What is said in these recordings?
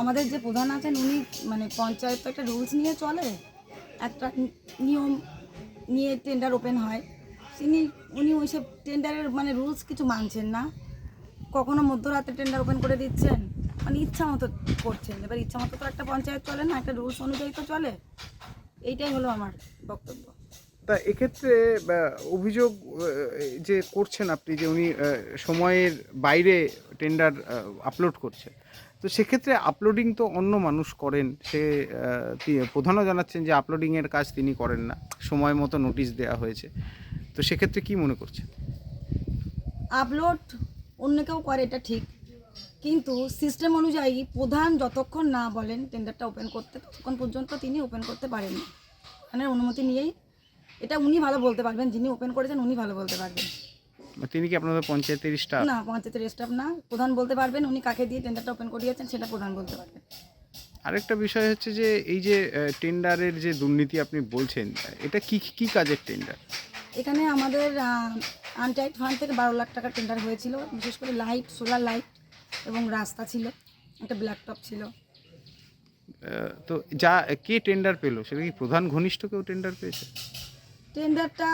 আমাদের যে প্রধান আছেন, উনি মানে পঞ্চায়েত একটা রুলস নিয়ে চলে, একটা নিয়ম নিয়ে টেন্ডার ওপেন হয়। তিনি, উনি ওইসব টেন্ডারের মানে রুলস কিছু মানছেন না। কখনো মধ্যরাতে টেন্ডার ওপেন করে দিচ্ছেন মানে ইচ্ছা মতো করছেন এবার ইচ্ছা মতো তো একটা পঞ্চায়েত চলে না, একটা রুলস অনুযায়ী তো চলে। এইটাই হলো আমার বক্তব্য। তা এক্ষেত্রে অভিযোগ যে করছেন আপনি যে উনি সময়ের বাইরে টেন্ডার আপলোড করছে তো সেক্ষেত্রে আপলোডিং তো অন্য মানুষ করেন। সে প্রধানও জানাচ্ছেন যে আপলোডিংয়ের কাজ তিনি করেন না, সময় মতো নোটিশ দেওয়া হয়েছে। তো সেক্ষেত্রে কি মনে করছেন? আপলোড অন্য কেউ করে, এটা ঠিক। কিন্তু সিস্টেম অনুযায়ী প্রধান যতক্ষণ না বলেন টেন্ডারটা ওপেন করতে, ততক্ষণ পর্যন্ত তিনি ওপেন করতে পারেন মানে অনুমতি নিয়েই এটা উনি ভালো বলতে পারবেন যিনি ওপেন করেছেন উনি ভালো বলতে পারবেন। বা তিনি কি আপনাদের পঞ্চায়েতের স্টাফ না পঞ্চায়েতের স্টাফ না প্রধান বলতে পারবেন উনি কাকে দিয়ে টেন্ডারটা ওপেন করিয়েছেন সেটা প্রধান বলতে পারবেন। আরেকটা বিষয় হচ্ছে যে এই যে টেন্ডারের যে দুর্নীতি আপনি বলছেন এটা কি কি কাজের টেন্ডার এখানে আমাদের আনটাইট ফান্ড থেকে বারো লাখ টাকার টেন্ডার হয়েছিল বিশেষ করে লাইট সোলার লাইট এবং রাস্তা ছিল একটা ব্ল্যাক টপ ছিল তো যা কে টেন্ডার পেল? সেটা কি প্রধান ঘনিষ্ঠ কেউ টেন্ডার পেয়েছে? টেন্ডারটা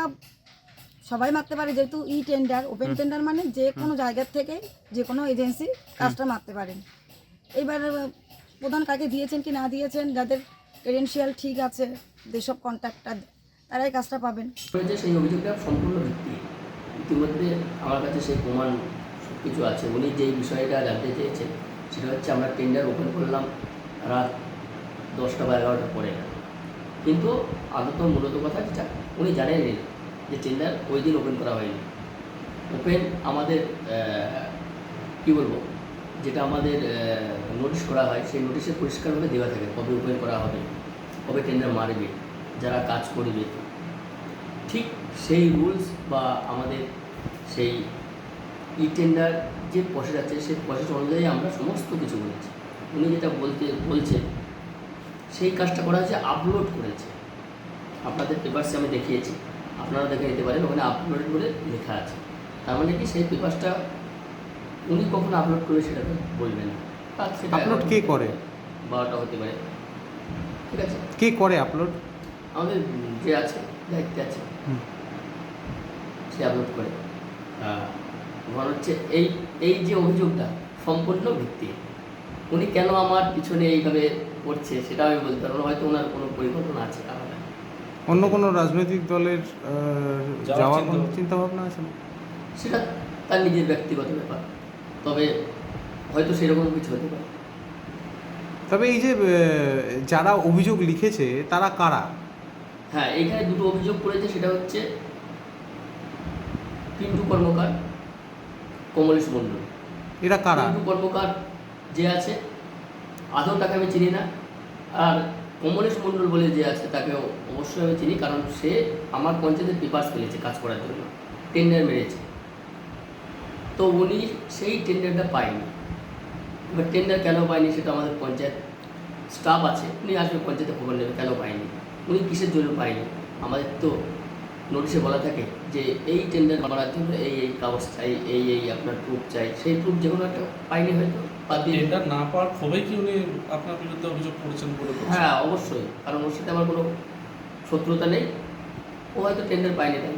সবাই মারতে পারে যেহেতু ই টেন্ডার ওপেন টেন্ডার মানে যে কোনো জায়গার থেকে যে কোনো এজেন্সি কাজটা মারতে পারেন। এইবার প্রধান কাকে দিয়েছেন কি না দিয়েছেন যাদের ক্রেডেন্সিয়াল ঠিক আছে যেসব কন্ট্রাক্টার তারাই কাজটা পাবেন। সেই অভিযোগটা সম্পূর্ণ ভিত্তি। ইতিমধ্যে আমার কাছে সেই প্রমাণ সব কিছু আছে উনি যেই বিষয়টা জানতে চেয়েছেন সেটা হচ্ছে আমরা টেন্ডার ওপেন করলাম রাত দশটা বা এগারোটার পরে। কিন্তু আদত মূলত কথা উনি জানেনই যে টেন্ডার ওই দিন ওপেন করা হয়নি। ওপেন আমাদের কী বলব, যেটা আমাদের নোটিশ করা হয়, সেই নোটিশে পরিষ্কারভাবে দেওয়া থাকে কবে ওপেন করা হবে, কবে টেন্ডার মারবে, যারা কাজ করবে। ঠিক সেই রুলস বা আমাদের সেই ই টেন্ডার যে প্রসেস আছে, সেই প্রসেস অনুযায়ী আমরা সমস্ত কিছু করেছি উনি যেটা বলতে বলছে সেই কাজটা করা হয়েছে আপলোড করেছে। আপনাদের পেপারসে আমি দেখিয়েছি। আপনারা দেখে নিতে পারেন ওখানে আপলোড করে লেখা আছে। তার মানে কি সেই পেপারসটা উনি কখন আপলোড করবে সেটা তো বলবেন আপলোড কে করে? বারোটা হতে পারে। ঠিক আছে? কে করে আপলোড আমাদের যে আছে দায়িত্বে আছে সে আপলোড করে। আহ, মনে হচ্ছে এই এই যে অভিযোগটা সম্পূর্ণ ভিত্তি উনি কেন আমার পিছনে এইভাবে করছে সেটা আমি বলতে পারব না। হয়তো ওনার কোনো পরিকল্পনা আছে আলাদা অন্য কোনো রাজনৈতিক দলের যাওয়ার কোনো ভাবনা? চিন্তা ভাবনা আছে? না? সেটা তার নিজের ব্যক্তিগত ব্যাপার। তবে হয়তো সেরকম কিছু হতে পারে। তবে এই যে যারা অভিযোগ লিখেছে তারা কারা? হ্যাঁ এখানে দুটো অভিযোগ করেছে সেটা হচ্ছে পিন্টু কর্মকার কমলেশ মণ্ডল। এরা কারা? পিন্টু কর্মকার যে আছে আদৌ তাকে আমি চিনি না। আর কমলেশ মণ্ডল বলে যে আছে তাকে অবশ্যই আমি চিনি, কারণ সে আমার পঞ্চায়েতের পেপার্স ফেলেছে কাজ করার জন্য টেন্ডার মেরেছে। তো উনি সেই টেন্ডারটা পায়নি। এবার টেন্ডার কেন পায়নি সেটা আমাদের পঞ্চায়েত স্টাফ আছে, উনি আসবে পঞ্চায়েতে খবর নেবে কেন পায়নি, উনি কিসের জন্য পায়নি? আমাদের তো নোটিশে বলা থাকে যে এই টেন্ডার করার জন্য এই এই কাগজ চাই, এই এই আপনার প্রুফ চাই, সেই প্রুফ যে কোনো একটা পাইনি হয়তো। টেন্ডার না পাওয়ার ক্ষোভে কি উনি আপনার বিরুদ্ধে অভিযোগ করেছেন বলে? হ্যাঁ অবশ্যই। কারণ ওর সাথে আমার কোনো শত্রুতা নেই। ও হয়তো টেন্ডার পায়নি তাই।